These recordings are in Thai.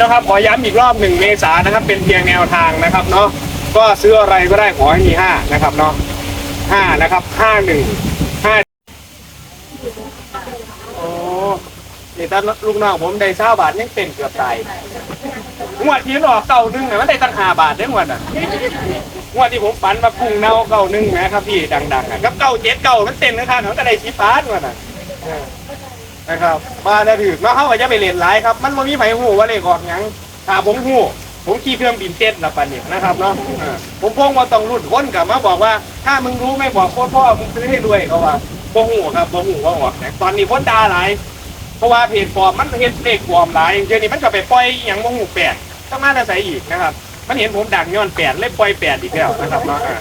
นะครับขอย้ำอีกรอบหนึ่งเมษานะครับ เป็นเพียงแนวทางนะครับเนาะก็ซื้ออะไรก็ได้ขอให้มีห้านะครับเนาะห้านะครับห้าหนึ่งห้าโอ้นี่ตอนลูกน้องผมได้เช้าบาทยังเต็มเกือบตายงวดที่มันออกเก่าหนึ่งเนี่ยมันได้ตั้งห้าบาทได้งวดอะงวดที่ผมฝันมากุ้งเน่าเก่าหนึ่งนะครับพี่ดังๆอะกับเก่าเจ็ดเก่ามันเต็มนะครับมันก็ได้ชีฟ้าด้วยน่ะ นะครับมาได้ถึกเนาะเขาก็จะไปเรียนหลายครับ มันบ่มีไผหูว่าเลขออกหยังถ้าผมหูผมขี่เครื่องบินเจ็ตละปันเนี่ยนะครับเนาะผมพงว่าต้องรุ่นคนกลับมาบอกว่า ถ้ามึงรู้ไม่บอกโคตรพ่อมึงซื้อให้ด้วยเขาว่าบ่หูครับบ่หูว่าออกแต่ตอนนี้พ้นดาหลายเพราะว่าเพจปลอมมันเห็นเลขปลอมหลายเดี๋ยวนี้มันก็ไปปล่อยอย่างบ่หูแปดต้องมาอาศัยอีกนะครับ มันเห็นผมดังย้อนแปดเลยปล่อยแปดอีกแล้วนะครับเนาะอ่า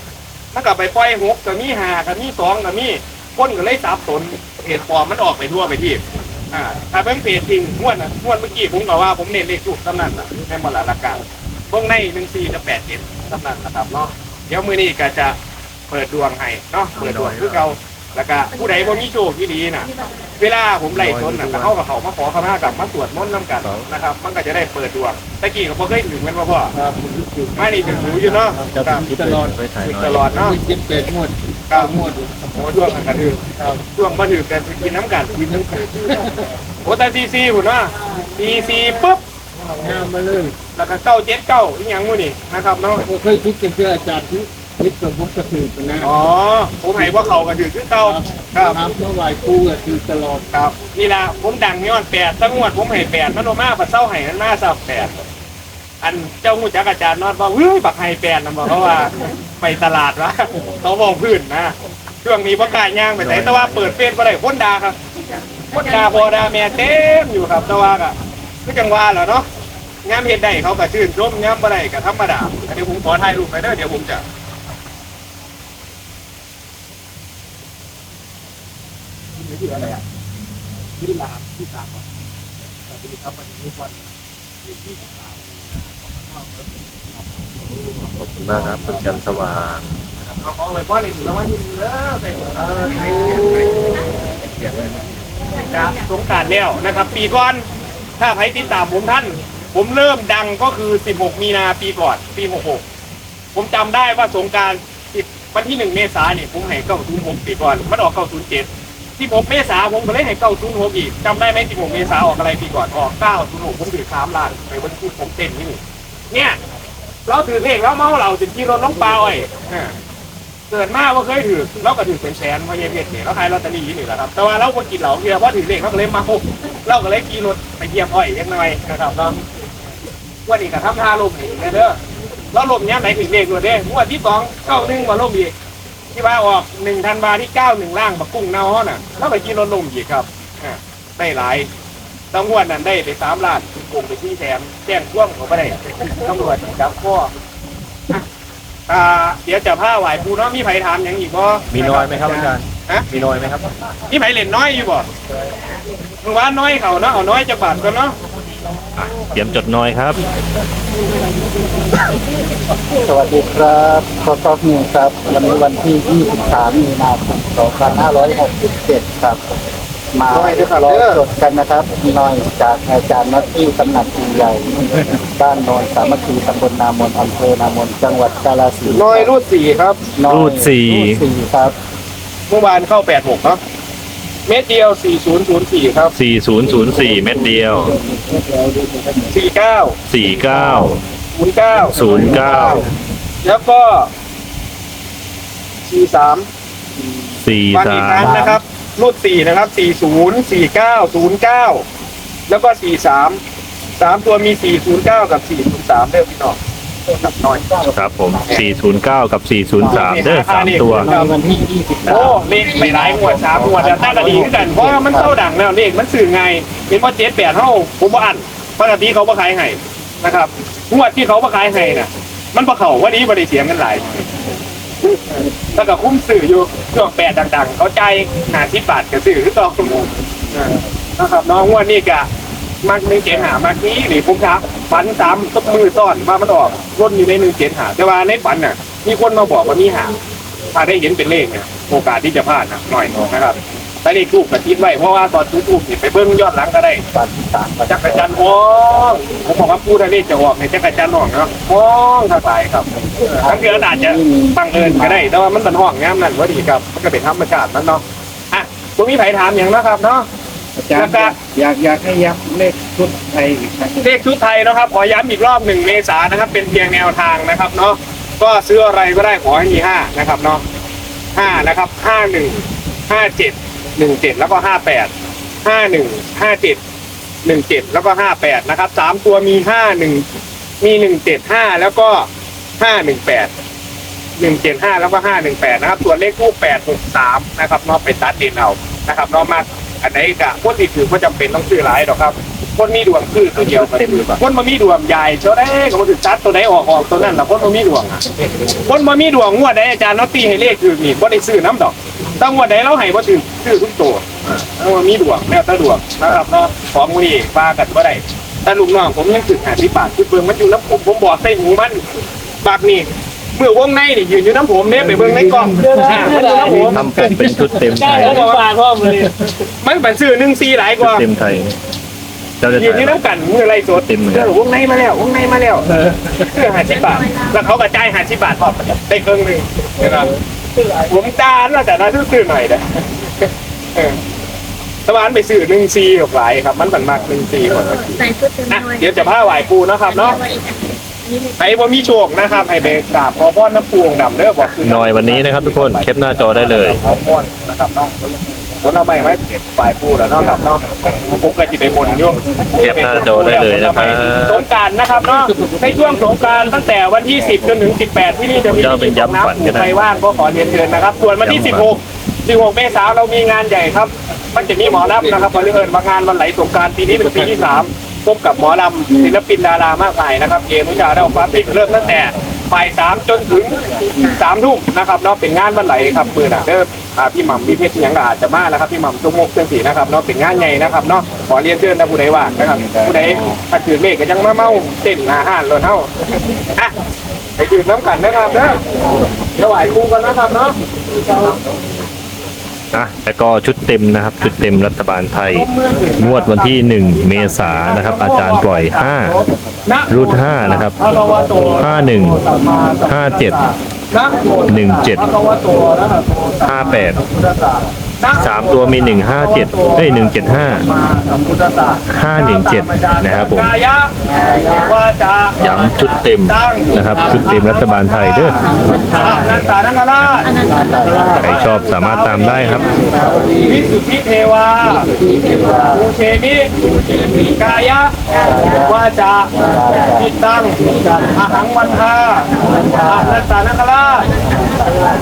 มันก็ไปปล่อยหกก็มีห้าก็มีสองก็มี คนก็เลยสับสนเพจปลอมมันออกไปทั่วไปที่อ่าถ้าเป็นเพจจริงงวดนะงวดเมื่อกี้ผมบอกว่าผมเน้นเลขจุดสำนันนะในมรดกการเบื้องในหนึ่งสี่จะแปดเจ็ดสำนันนะครับเนาะเดี๋ยวมือนี้ก็จะเปิดดวงให้เนาะเปิดดวงคือเราแล้วก็ผู้ใดบ่มีโชคที่ดีน่ะ เวลาผมไล่ชนน่ะก็เข้ากับเขามาขอขมากับมาตรวจมนต์น้ำกันนะครับมันก็จะได้เปิดดวงตะกี้ก็บ่เคยถึงแมันบ่พ่อครับไม่นี่ถึงหูอยู่เนาะจะครับคิดตลอดไปถ่ายถึงน้ตอยลอดเนาะ คิดเป็ดงวดครับงวดโอ้ดวงกันถือครับดวงบ่ถือกันกินน้ำกันกินน้ำกันโอ้แต่ซีซีหุ่นว่าซีซีปุ๊บงามมาเลยแล้วก็เก้าเจ็ดเก้าอีกอย่างมู้นี่นะครับเนาะผมเคยคิดกันเพื่ออาจารย์ที่คิดกับผมกระถือกันนะอ๋อผมให้ว่าเขากระถือขึ้นเก้าครับครับเมื่อไหร่ครูก็คือตลอดครับ นี่ละผมดังย้อนแปดตั้งงวดผมให้แปดมันโนมาปัดเศร้าให้มันมาสับแปดอันเจ้างูจักอาจารย์นอดว่าเฮ้ยบักให้แปดนะบอกเขาว่า ไปตลาดวะเขาบอกพื้นนะช่วงนี้ประกล้าศย่างไปไหนแต่ว่าเปิดเฟซก็ได้คนดาครับคนดาพอดาแม่เต็มอยู่ครับแต่ว่าก็คือจังหวะแหล้วเนาะงามเฮ็ดได้เขาก็ชื่นชมงามบ่ได้ก็ธรรมดาเดี๋ยวผมขอถ่ายรูปไปเด้อเดี๋ยวผมจะที่อะไรอะที่ลามที่สามก่อนสวัสดีครับวันนี้วันที่ที่สาม ขอบคุณมากครับคุณจันทร์สว่างเอาของเลยพ่อนถึงแล้วว่าที่นี่แล้วแต่เออใครจะสงการแล้วนะครับ ปีก่อนถ้าใครติดตามผมท่าน ผมเริ่มดังก็คือ 16 มีนาปีก่อนปี 66 ผมจำได้ว่าสงกรารวันที่ 1 เมษายนเนี่ยผมให้906ปีก่อนมันออก907 16เมษาผมก็เลยให้906อีกจำได้ไหม16 เมษาออกอะไรปีก่อนออก906ผมถือ3ล้านไปวันที่ผมเต้นนี่ เนี่ย เราถือเพลงแล้วเมาเราจนขี่รถน้องปลาอ้อยอ่าเกิดมาว่าเคยถือเราก็ถือเป็นแสนเพราะเยเพชรเนี่ยเราขายลอตเตอรี่นี่แหละครับ แต่ว่าเราคนกินเหล้าเพียเพราะถือเลขเราก็เลยเมาเราก็เลยขี่รถไปเยี่ยมอ้อยยังไงนะครับเราวันนี้ก็ทำท่าลมอีกเด้อเราลมเนี้ยไหนถึงเลขด้วยเด้งวดที่สองเก้าหนึ่งมาลมอีกที่ว่าออกหนึ่งธันวาที่เก้าหนึ่งล่างบักกุ้งเน่าฮอน่ะเราไปขี่รถลมอีกครับอ่าได้หลาย ต้องวดนั้นได้ไปสามล้านกุ้งไปที่แสนแจ้งท่วมเขาไม่ได้ตำรวจจับข้ออ่าเดี๋ยวจะผ้าไหวปูเนาะมีไผถามอย่างอีกบ่มีน้อยไหมครับอาจารย์ฮะมีน้อยไหมครับมีไผเล่นน้อยอยู่บ่มึงว่าน้อยเขาเนาะเอาน้อยจะบาทกันเนาะอะเตรียมจดน้อยครับ สวัสดีครับขอตอบนิวครับวันนี้วันที่ 23 มีนาคม 2567 ครับ มารอจดกันนะครับหน่อยจากอาจารย์นัทที่ตำหนักปีใหญ่บ้านโนนสามัคคีตำบลนามนอำเภอนามนจังหวัดกาฬสินธุ์น้อยรูดสี่ครับน้อยรูดสี่ รูดสี่ครับเมื่อวานเข้าแปดหกเนาะเม็ดเดียวสี่ศูนย์ศูนย์สี่ครับ4004 เม็ดเดียว สี่เก้า49 ศูนย์เก้า09 แล้วก็สี่สามฟังอีกครั้ง43 นะครับ รูดสี่นะครับสี่ศูนย์สี่เก้าศูนย์เก้าแล้วก็สี่สามสามตัวมีสี่ศูนย์เก้ากับสี่ศูนย์สามเด้อพี่น้องกับน้อย ครับผม 409 กับ 403 เด้อสามตัวในวันที่โอ้23เลขไปหลายงวดสามงวดแต่ตั้งก็ดีขึ้นกันเพราะว่ามันเข้าดังแล้วเลขมันสื่อไงเห็นว่าเจ็ดแปดเท่าผมว่าอันปกติเขาบ่ขายให้นะครับงวดที่เขาบ่ขายให้น่ะ มันบ่เขาว่านี้บริเสียงกันหลาย แล้วก็คุ้มสื่ออยู่ช่วงแปดดัง ๆ เขาใจหาที่บาทกับสื่อคือต่อชั่วโมงนะครับน้องว่านี่กะมักหนึ่งเจ็ดหามักนี้หรือผมทับฝันซ้ำตบมือซ่อนว่ามันออกร่นอยู่ในหนึ่งเจ็ดหาแต่ว่าในฝันน่ะ มีคนมาบอกว่ามีหาถ้าได้เห็นเป็นเลขเนี่ยโอกาสที่จะพลาดนะหน่อยนะครับ ไปเลขทูบกับทิศไว้เพราะว่าตอนทูบทูบนี่ไปเบิ้งยอดหลังก็ได้ปันที่สามปันจักรจันทร์ห้องผมบอกว่าพูดได้เลขจะออกในจักรจันทร์ห้องเนาะห้องทางสายครับทั้งเดือนอาจจะบังเอิญก็ได้ แต่ว่ามันเป็นห้องงามนั่นพอดีครับมันก็เป็นธรรมชาตินั่นเนาะอะผมมีไผถามอย่างนะครับเนาะอาจารย์อยากอยากให้ย้ำเลขชุดไทยอีกครั้งเลขชุดไทยนะครับขอย้ำอีกรอบหนึ่งเมษายนนะครับ เป็นเพียงแนวทางนะครับเนาะก็ซื้ออะไรก็ได้ขอให้มีห้านะครับเนาะห้านะครับห้าหนึ่งห้าเจ็ด หนึ่งเจ็ดแล้วก็ห้าแปดห้าหนึ่งห้าเจ็ดหนึ่งเจ็ดแล้วก็ห้าแปดนะครับสามตัวมีห้าหนึ่งมีหนึ่งเจ็ดห้าแล้วก็ห้าหนึ่งแปดหนึ่งเจ็ดห้าแล้วก็ห้าหนึ่งแปดนะครับส่วเลขคู่แปดหกสามนะครับนาะไปตัดเด่นเอานะครับนาะมาอันไหนกะพวกที่ถือก็จำเป็นต้องซื้อหลายหรอกครับ คนมีดวงคือตัวเดียวกันคนมามีดวงใหญ่เจ้าได้ก็มาถึงชัดตัวไหนออกออกตัวนั้นแหละคนมามีดวงคนมามีดวงงวดใดอาจารย์นอตตีให้เลขคือนี่บ่ได้ซื้อน้ำดอก ตั้งงวดใดเราให้บ่ถึงซื้อทุกตัวเอามามีดวงแล้วแต่ดวงนะครับเนาะของมื้อนี้ว่ากันบ่ได้แต่ลูกน้องผมยังถึง50บาทคือเบิ่งมันอยู่น้ำผมผมบอกใส่หูมันบากนี่เมื่อวงในนี่ยืนอยู่น้ำผมเนี่ยไปเบิ่งในกล้องอ่ามันอยู่น้ำผมทำเป็นชุดเต็มไทยผมบอกว่ามันเป็นซื้อ1 4หลายกชุดว่า เต็มไทยเจ้าจะยืนถ่าย ที่น้ำกันมือไรสดเต็มเหมือนกันวงในมาแล้ววงในมาแล้วเพื่อหาสิบบาท แล้วเขากระจายหาสิบบาทพอได้ครึ่งหนึ่งนะครับ ผมจานแล้วแต่น่าซื้อหน่อยนะเออตะวันไปซื้อหนึ่งซีกับหลายครับ มันสันมากหนึ่งซีก่อนใส่ชุดเต็มนะด้วยเดี๋ยวจะผ้าไหวปูนะครับเนาะใครบ่มีโชคนะครับให้ไปกราบขอพรน้ำปูองค์ดำเด้อบอกคือหน่อยวันนี้นะครับทุกคนแคปหน้าจอได้เลยขอพรนะครับเนาะ คนเอาไปไว้ฝ่ายปูแล้วเนาะครับเนาะผมก็จิตใจบนโยมแคปหน้าจอได้เลยนะครับสงกรารนะครับเนาะในช่วงสงกรารตั้งแต่วันที่ 10จนถึง 18 ที่นี่จะมีเจ้าเป็นย้ำฝันก็ได้ใครว่างก็ขอเรียนเชิญนะครับ ส่วนวันที่ย้ำฝัน16 16 เมษายนเรามีงานใหญ่ครับ มันจะมีหมอลำนะครับวันนี้เอิญมางานวันไหลสงกรารปีนี้เป็นปีที่ 3 พบกับหมอลำศิลปินดารามากมายนะครับเกมวิชาเราฟ้าปิดเริ่มตั้งแต่บ่ายสามจนถึงสามทุ่มนะครับเนาะเป็นงานวันไหลครับมือหนักเด้อ อ่าพี่หม่ำพี่เพชรยังก็อาจจะมานะครับพี่หม่ำตุ้มมกเส้นสีนะครับเนาะเป็นงานใหญ่นะครับเนาะขอเรียนเชิญนะผู้ใดว่างนะครับผู้ใดถ้าถือเลขก็ยังมาเมาเต้นอาหารเลยเท่าอะไปดื่มน้ำกันนะครับเด้อเดี๋ยวไหวครูกันนะครับเนาะอะแล้วก็ชุดเต็มนะครับ ชุดเต็มรัฐบาลไทย งวดวันที่ 1 เมษายนนะครับ อาจารย์ปล่อย 5 รูด5นะครับ 51 57 17 58 สามตัวมี157เจ็ดเอ้ย175 517นะครับผมกายะวาจาย้ำชุดเต็มนะครับ ชุดเต็มรัฐบาลไทยเด้อใครชอบสามารถตามได้ครับวิสุทธิเทวาภูเชมิกายะวาจาจิตตังอาหังวันทาอานันตานังกราช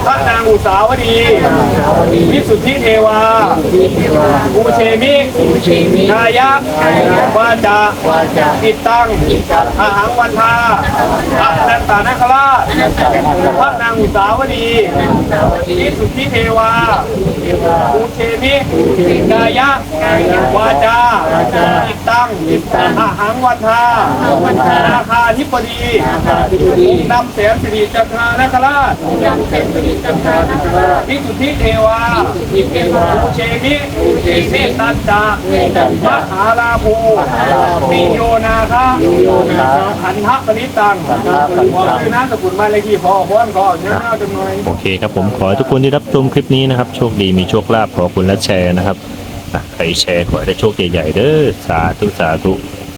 พระนางอุสาวดีวิสุทธิเทวาภูเชมิกายะวาจาจิตตังอาหังวันทาอานันตานังกราชพระนางอุสาวดีวิสุทธิเทวาภูเชมิกายะวาจาจิต ตังอาหังวันทานาคาธิปดีนำเสียงสิริจันทรานาคราชวิสุทธิเทวาภูเชมิเมตตันจามหาลาภูปิโยนาคะขันทะปริตังขอคือน้ำสกุลมาเลยที่พอพ้นขอเนื้อน่าจำนวนโอเคครับผมขอให้ทุกคนที่รับชมคลิปนี้นะครับ โชคดีมีโชคลาภขอคุณและแชร์นะครับ อะใครแชร์ขอให้ได้โชคใหญ่ๆเด้อสาธุสาธุ